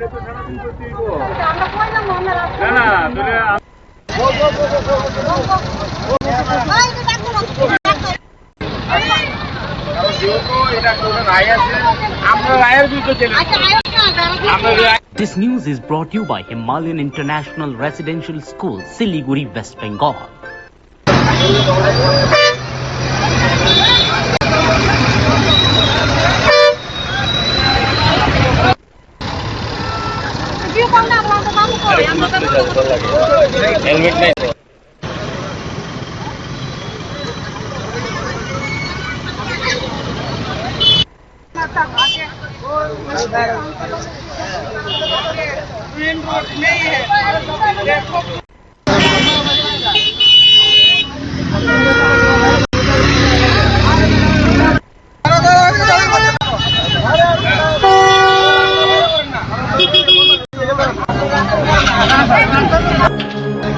This news is brought to you by Himalayan International Residential School, Siliguri, West Bengal. Helmet নাই তো। এখানে পরে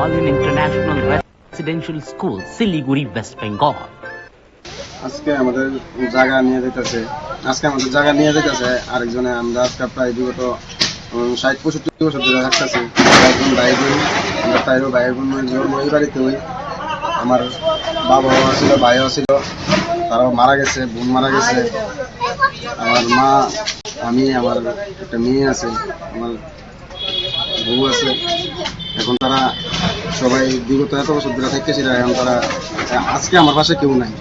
Himalayan International Residential School, Siliguri, West Bengal. আজকে আমাদের জায়গা নিয়ে যেতেছে। আজকে আমাদের জায়গা নিয়ে যেতেছে, আরেকজনে আমরা আজকে প্রায় বিগত ষাট, পঁয়ষট্টি বছর ধরে থাকতেছি একজন ভাই বোন, আমরা তাইরও ভাই বোন জন্ম বাড়িতে ওই আমার বাবাও ছিল ভাইও ছিল তারাও মারা গেছে, বোন মারা গেছে। আমার মা, আমি, আমার একটা মেয়ে আছে, আমার বউ আছে। এখন তারা সবাই বিগত এত বছর ধরে থাকতেছিল এখন তারা, আজকে আমার পাশে কেউ নাই।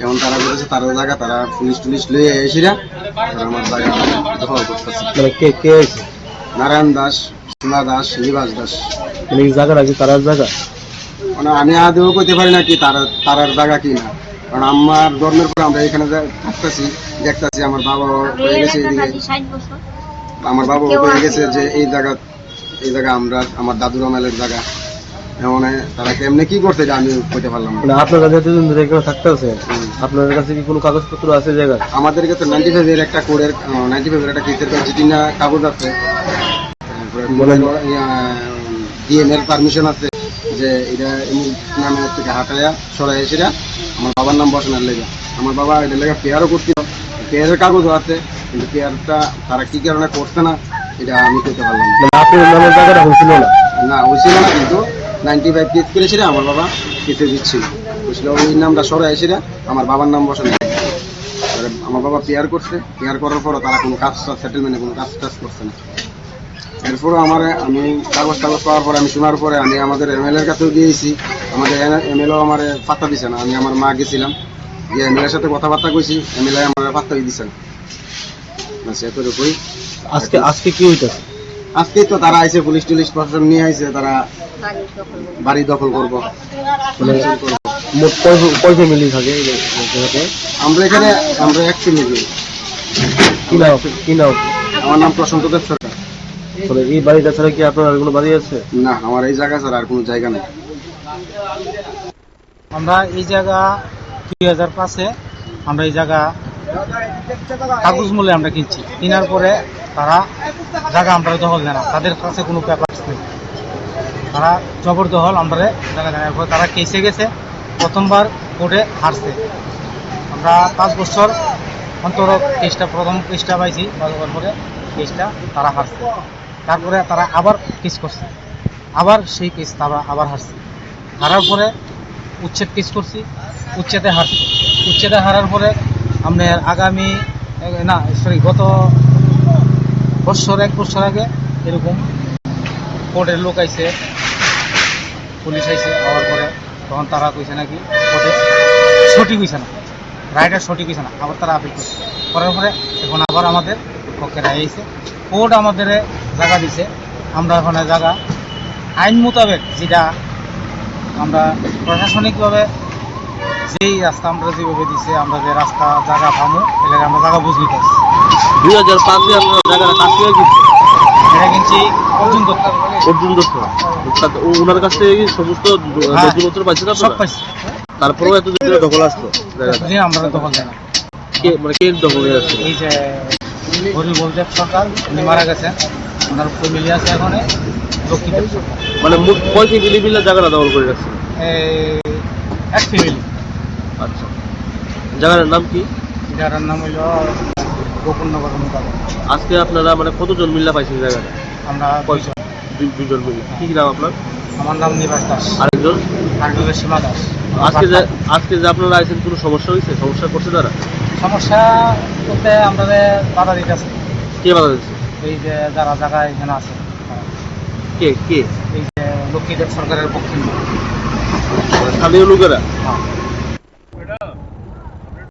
এখন তারা বলেছে তার জায়গা তারা পুলিশ টুলিশ লয়ে এসেরা তারা আমার জায়গা দখল করতেছে। মানে কে কে আছে নারায়ণ দাস সোনা দাস নিবাস দাস। মানে এই জায়গাটা কি তারার জায়গা? মানে আমি আদেও কইতে পারি না কি তার তারার জায়গা কি না। কারণ আমার ধর্মের পর আমরা এখানে যা- থাকতেছি দেখতেছি আমার বাবা হয়ে গেছে এদিকে। আমার বাবা হয়ে গেছে যে এই জায়গা এই জায়গা আমরা আমার দাদুর আমলের জায়গা। এমন তারা কেমনে কি করছে এটা আমি কইতে পারলাম না। মানে আপনারা থাকতে আছেন আপনাদের কাছে কি কোনো কাগজপত্র আছে জায়গার আমাদেরকে তো নাইনটি ফাইভ এর একটা কোডের নাইনটি ফাইভ এর একটা কেসের কাগজ আছে। ডিএম পারমিশন আছে যে এটা নামে থেকে হাটায়া সরাই এসে আমার বাবার নাম বসানোর লেগে। আমার বাবা এটা লেগে পেয়ারও করছিল। পেয়ারের কাগজও আছে কিন্তু পেয়ারটা তারা কি কারণে করছে না এটা আমি করতে পারলাম না। মানে আপনার নামের জায়গাটা হয়েছিল না? না হয়েছিল না কিন্তু নাইনটি ফাইভ কেস করেছিল আমার বাবা কেসে দিচ্ছিল। বুঝছিল ওই নামটা সরাই এসে আমার বাবার নাম এবারে আমার বাবা পেয়ার করছে পেয়ার করার পরও তারা কোনো কাজ সেটেলমেন্টে কোনো কাজ টাজ করছে না। এরপরও আমার, আমি কাগজ টাগজ পাওয়ার পরে, আমি শোনার পরে, আমি আমাদের এমএল এর কাছেও গিয়েছি। আমাদের এমএলও আমার পাত্তা দিছে না। আমি আমার মা গেছিলাম, গিয়ে এমএল এর সাথে কথাবার্তা কইছি এমএলএ আমার পাত্তাই দিছে না। সে তো আজকে আজকে কি হইতাছে? আজকে তো তারা আইছে পুলিশ টুলিশ প্রশাসন নিয়ে আইছে তারা বাড়ি দখল করব। মানে মোট কয় কয় ফ্যামিলি থাকে আমরা এখানে আমরা এক ফ্যামিলি কি নাম? কি নাম? আমার নাম প্রশান্ত দেব সরকার। মানে এই বাড়িটা ছাড়া কি আপনার আর কোনো বাড়ি আছে? না আমার এই জায়গা ছাড়া আর কোনো জায়গা নেই। আমরা এই জায়গা দুই হাজার পাঁচে আমরা এই জায়গা কাগজ মূল্যে আমরা কিনছি। কেনার পরে তারা জায়গা আমরা দখল দেয় না। তাদের কাছে কোনো পেপার নেই তারা জবরদখল আমরা জায়গা দেয় না। তারা কেসে গেছে, প্রথমবার কোর্টে হারছে। আমরা পাঁচ বছর অন্তর কেসটা, প্রথম কেসটা পাইছি পাওয়ার পরে কেসটা তারা হারছে। তারপরে তারা আবার কেস করছে। আবার সেই কেস তারা আবার হারছে। হারার পরে উচ্ছেদ কেস করছি, উচ্ছেদে হারছে। উচ্ছেদে হারার পরে আমরা আগামী না সরি গত বছর, এক বছর আগে এরকম কোর্টের লোক আইছে, পুলিশ আইছে হওয়ার পরে, তখন তারা কইছে নাকি কোর্টে সঠিক হইছে না, রায়টা সঠিক হইছে না, আবার তারা আপিল করছে। করার পরে এখন আবার আমাদের পক্ষে রায় আইছে। কোর্ট আমাদের জায়গা দিছে, আমরা এখন জায়গা আইন মোতাবেক যেটা আমরা প্রশাসনিকভাবে যেই রাস্তা আমরা যেভাবে দিছে আমরা যে রাস্তা জায়গা পাবো এলাকা আমরা জায়গা বুঝলি পাচ্ছি দুই হাজার পাঁচে আপনারা জায়গাটা কাছ থেকে কিনছেন এটা কিনছি অর্জুন দত্ত। অর্জুন দত্ত। ওনার কাছ থেকে কি সমস্ত হ্যাঁ। নথিপত্র পাইছেন সব পাইছি। তারপরেও এত দিন দখল জায়গাটা? আমরা দখল দেয় না। কে মানে কে দখল হয়ে আসছে এই যে গরিব বলদেব সরকার উনি মারা গেছেন। ওনার ফ্যামিলি আছে এখানে লক্ষ্মীদেব মানে মোট কয় ফ্যামিলি জায়গাটা দখল করে রাখছে এক ফ্যামিলি আচ্ছা। জায়গাটার নাম কি? যার নাম হইল গোপননগর আজকে আপনারা মানে কতজন মিল্লা পাইছেন জায়গাটা? আমরা দুইজন। দুই- দুইজন মিলে কি কি নাম আপনার? আমার নাম নিবাস দাস। আরেকজন? আর হইল সীমা দাস। আজকে যে আজকে যে আপনারা আইছেন কোনো সমস্যা হয়েছে সমস্যা করছে তারা? সমস্যা বলতে আমরা বাধা দিতেছি। কে বাধা দিচ্ছে এই যে যারা জায়গায় এখানে আছে। কে? কে? এই যে লক্ষ্মীদেব সরকারের পক্ষে। মানে স্থানীয় লোকেরা? হ্যাঁ।